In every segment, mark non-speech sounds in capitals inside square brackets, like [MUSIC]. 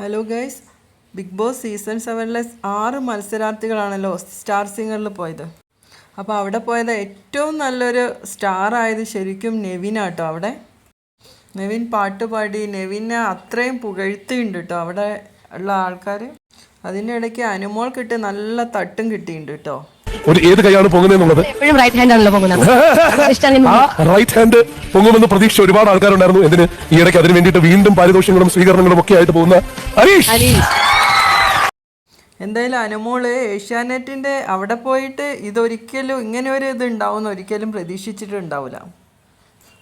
Hello guys Bigg Boss season സെവനിലെ ആറ് മത്സരാർത്ഥികളാണല്ലോ star സിംഗറിൽ പോയത്. അപ്പോൾ അവിടെ പോയത് ഏറ്റവും നല്ലൊരു സ്റ്റാർ ആയത് ശരിക്കും നെവിനാട്ടോ അവിടെ. നെവിൻ പാട്ട് പാടി നെവിനെ അത്രയും പുകഴ്ത്തിയുണ്ട് കേട്ടോ അവിടെ ഉള്ള ആൾക്കാർ അതിന്റെ ഇടയ്ക്ക് അനുമോൾ കിട്ടി നല്ല തട്ടും കിട്ടിയിട്ടുണ്ട് കേട്ടോ ഒരു ഏത് കൈയാണ് പൊങ്ങുന്നത് എപ്പോഴും റൈറ്റ് ഹാൻഡ് ആണല്ലോ പൊങ്ങുന്നത്. [LAUGHS] റൈറ്റ് ഹാൻഡ് പൊങ്ങുമെന്ന് പ്രതീക്ഷ ഒരുപാട് ആൾക്കാരുണ്ടായിരുന്നു. എന്തിന് ഈ ഇടയ്ക്ക് അതിന് വേണ്ടിയിട്ട് വീണ്ടും പാരിതോഷങ്ങളും സ്വീകരണങ്ങളും ഒക്കെ ആയിട്ട് പോകുന്ന ഹരീഷ്. എന്തായാലും അനുമോൾ ഏഷ്യാനെറ്റിന്റെ അവിടെ പോയിട്ട് ഇതൊരിക്കലും ഇങ്ങനെ ഒരു ഇത് ഉണ്ടാവും ഒരിക്കലും പ്രതീക്ഷിച്ചിട്ടുണ്ടാവില്ല.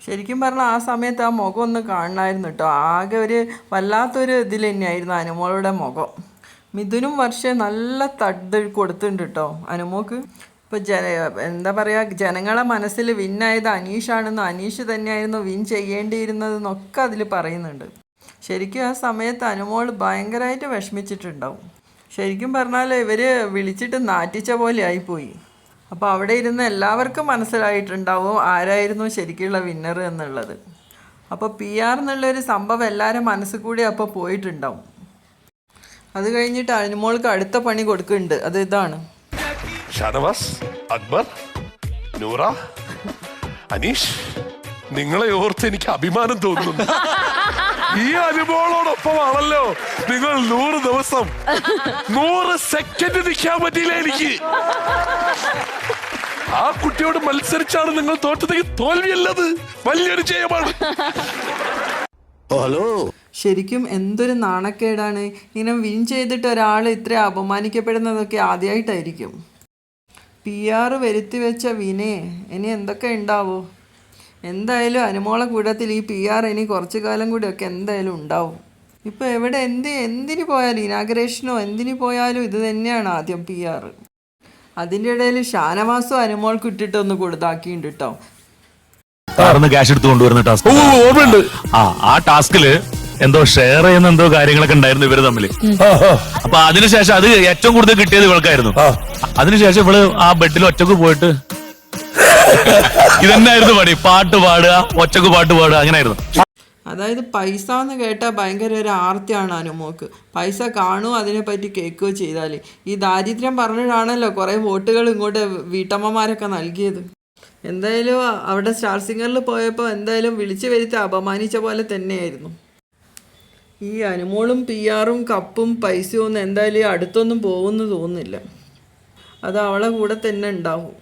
ശരിക്കും പറഞ്ഞാൽ ആ സമയത്ത് ആ മുഖം ഒന്ന് കാണണമായിരുന്നു കേട്ടോ. ആകെ ഒരു വല്ലാത്തൊരു ഇതിൽ തന്നെയായിരുന്നു അനുമോളുടെ മുഖം. മിഥുനും വർഷം നല്ല തട്ട് കൊടുത്തിട്ടുണ്ട് കേട്ടോ അനുമോക്ക്. ഇപ്പോൾ ജന എന്താ പറയുക ജനങ്ങളെ മനസ്സിൽ വിന്നായത് അനീഷാണെന്നും അനീഷ് തന്നെയായിരുന്നു വിൻ ചെയ്യേണ്ടിയിരുന്നതെന്നൊക്കെ അതിൽ പറയുന്നുണ്ട്. ശരിക്കും ആ സമയത്ത് അനുമോൾ ഭയങ്കരമായിട്ട് വിഷമിച്ചിട്ടുണ്ടാവും. ശരിക്കും പറഞ്ഞാൽ ഇവർ വിളിച്ചിട്ട് നാറ്റിച്ച പോലെ ആയിപ്പോയി. അപ്പോൾ അവിടെ ഇരുന്ന് എല്ലാവർക്കും മനസ്സിലായിട്ടുണ്ടാവും ആരായിരുന്നു ശരിക്കുള്ള വിന്നർ എന്നുള്ളത്. അപ്പോൾ പി ആർ എന്നുള്ളൊരു സംഭവം എല്ലാവരും മനസ്സിൽ കൂടി അപ്പോൾ പോയിട്ടുണ്ടാവും. അത് കഴിഞ്ഞിട്ട് അനുമോൾക്ക് അടുത്ത പണി കൊടുക്കുന്നുണ്ട്. അത് ഇതാണ്. ഷാനവാസ് അക്ബർ നൂറ അനീഷ് നിങ്ങളെ ഓർത്ത് എനിക്ക് അഭിമാനം തോന്നുന്നു. ഈ അനുഭവങ്ങളോടൊപ്പമാണല്ലോ നിങ്ങൾ നൂറ് ദിവസം നൂറ് സെക്കൻഡ് നിൽക്കാൻ പറ്റിയില്ല എനിക്ക്? ആ കുട്ടിയോട് മത്സരിച്ചാണ് നിങ്ങൾ തോറ്റത്തേക്ക് തോൽവിയല്ലത്. വലിയൊരു ജയമാണ്. ശരിക്കും എന്തൊരു നാണക്കേടാണ്. ഇങ്ങനെ വിൻ ചെയ്തിട്ട് ഒരാൾ ഇത്ര അപമാനിക്കപ്പെടുന്നതൊക്കെ ആദ്യമായിട്ടായിരിക്കും പി ആർ വരുത്തി വെച്ച വിനെ ഇനി എന്തൊക്കെ ഉണ്ടാവോ എന്തായാലും അനുമോള കൂടത്തിൽ ഈ പി ആർ ഇനി കുറച്ച് കാലം കൂടിയൊക്കെ എന്തായാലും ഉണ്ടാവും. ഇപ്പോൾ എവിടെ എന്ത് എന്തിനു പോയാലും ഇനാഗ്രേഷനോ എന്തിനു പോയാലും ഇത് തന്നെയാണ് ആദ്യം പി ആർ അതിന്റെ ഇടയിൽ ഷാനവാസും അനുമോൾക്ക് ഇട്ടിട്ടൊന്ന് കൊടുത്താക്കിയിട്ടുണ്ട് കേട്ടോ ക്യാഷ് എടുത്ത് കൊണ്ടുവരുന്ന ടാസ്ക് ആ ആ ടാസ്കിൽ എന്തോ ഷെയർ ചെയ്യുന്ന എന്തോ കാര്യങ്ങളൊക്കെ ഉണ്ടായിരുന്നു ഇവർ തമ്മിൽ. അപ്പൊ അതിനുശേഷം അത് ഏറ്റവും കൂടുതൽ കിട്ടിയത് ഇവൾക്കായിരുന്നു. അതിനുശേഷം ഇവൾ ആ ബെഡിൽ ഒറ്റയ്ക്ക് പോയിട്ട് ഇതെന്നായിരുന്നു പണി? പാട്ട് പാടുക ഒറ്റയ്ക്ക് പാട്ട് പാടുക അങ്ങനെയായിരുന്നു. അതായത് പൈസ എന്ന് കേട്ടാൽ ഭയങ്കര ഒരു ആർത്തിയാണ് അനുമോക്ക് പൈസ കാണുമോ അതിനെപ്പറ്റി കേൾക്കുകയോ ചെയ്താൽ ഈ ദാരിദ്ര്യം പറഞ്ഞിട്ടാണല്ലോ കുറേ വോട്ടുകൾ ഇങ്ങോട്ട് വീട്ടമ്മമാരൊക്കെ നൽകിയത്. എന്തായാലും അവിടെ സ്റ്റാർ സിംഗറിൽ പോയപ്പോൾ എന്തായാലും വിളിച്ചു വരുത്തി അപമാനിച്ച പോലെ തന്നെയായിരുന്നു. ഈ അനുമോളും പി ആറും കപ്പും പൈസയും ഒന്നും എന്തായാലും അടുത്തൊന്നും പോകുമെന്ന് തോന്നുന്നില്ല. അത് അവളെ കൂടെ തന്നെ ഉണ്ടാവും.